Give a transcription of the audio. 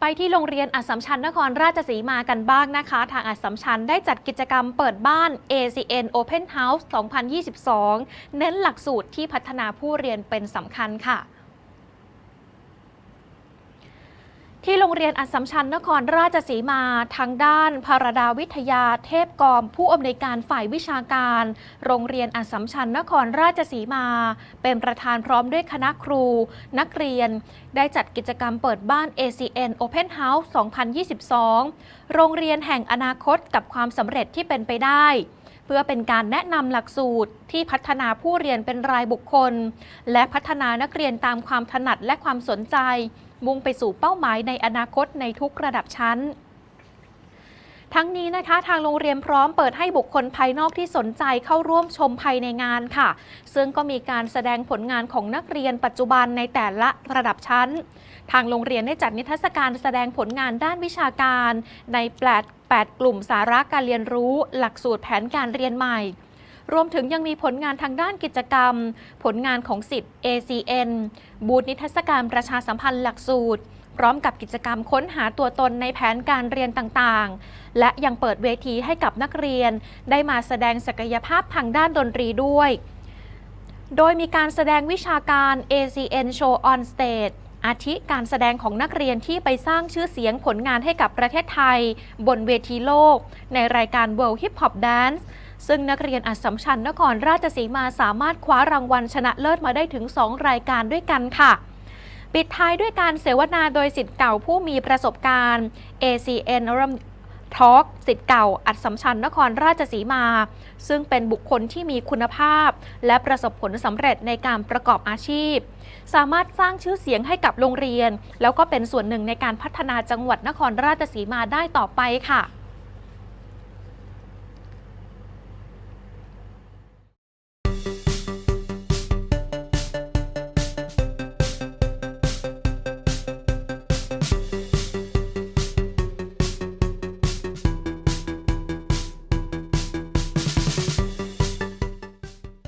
ไปที่โรงเรียนอัสสัมชัญนครราชสีมากันบ้างนะคะ ทางอัสสัมชัญได้จัดกิจกรรมเปิดบ้าน ACN Open House 2022 เน้นหลักสูตรที่พัฒนาผู้เรียนเป็นสำคัญค่ะ ที่โรงเรียนอัสสัมชัญนครราชสีมาทางด้านภารดาวิทยาเทพกอม ผู้อำนวยการฝ่ายวิชาการ โรงเรียนอัสสัมชัญนครราชสีมา เป็นประธานพร้อมด้วยคณะครู นักเรียน ได้จัดกิจกรรมเปิดบ้าน ACN Open House 2022 โรงเรียนแห่งอนาคตกับความสำเร็จที่เป็นไปได้เพื่อเป็นการแนะนำหลักสูตรที่พัฒนาผู้เรียนเป็นรายบุคคล และพัฒนานักเรียนตามความถนัดและความสนใจ มุ่งไปสู่เป้าหมายในอนาคตในทุกระดับชั้นทั้งนี้นะคะทางโรงเรียนพร้อมเปิดให้บุคคลภายนอกที่สนใจเข้าร่วมชมภายในงานค่ะ ซึ่งก็มีการแสดงผลงานของนักเรียนปัจจุบันในแต่ละระดับชั้น ทางโรงเรียนได้จัดนิทรรศการแสดงผลงานด้านวิชาการ ในแปดกลุ่มสาระการเรียนรู้ หลักสูตรแผนการเรียนใหม่ รวมถึงยังมีผลงานทางด้านกิจกรรม ผลงานของสิทธิ์ ACN บูธนิทรรศการประชาสัมพันธ์หลักสูตร พร้อมกับกิจกรรมค้นหาตัวตนในแผนการเรียนต่างๆ และยังเปิดเวทีให้กับนักเรียน ได้มาแสดงศักยภาพทางด้านดนตรีด้วย โดยมีการแสดงวิชาการ ACN Show on Stage อาทิการแสดงของนักเรียนที่ไปสร้างชื่อเสียงผลงานให้กับประเทศไทย บนเวทีโลก ในรายการ World Hip Hop Dance ซึ่งนักเรียนอัสสัมชัญนครราชสีมาสามารถคว้ารางวัลชนะเลิศมาได้ถึง 2 รายการด้วยกันค่ะ ปิดท้ายด้วยการเสวนาโดยสิทธิ์เก่าผู้มีประสบการณ์ ACN ทอล์กสิทธิ์เก่า อัดสำชันนครราชสีมา ซึ่งเป็นบุคคลที่มีคุณภาพ และประสบผลสำเร็จในการประกอบอาชีพ สามารถสร้างชื่อเสียงให้กับโรงเรียน แล้วก็เป็นส่วนหนึ่งในการพัฒนาจังหวัดนครราชสีมาได้ต่อไปค่ะ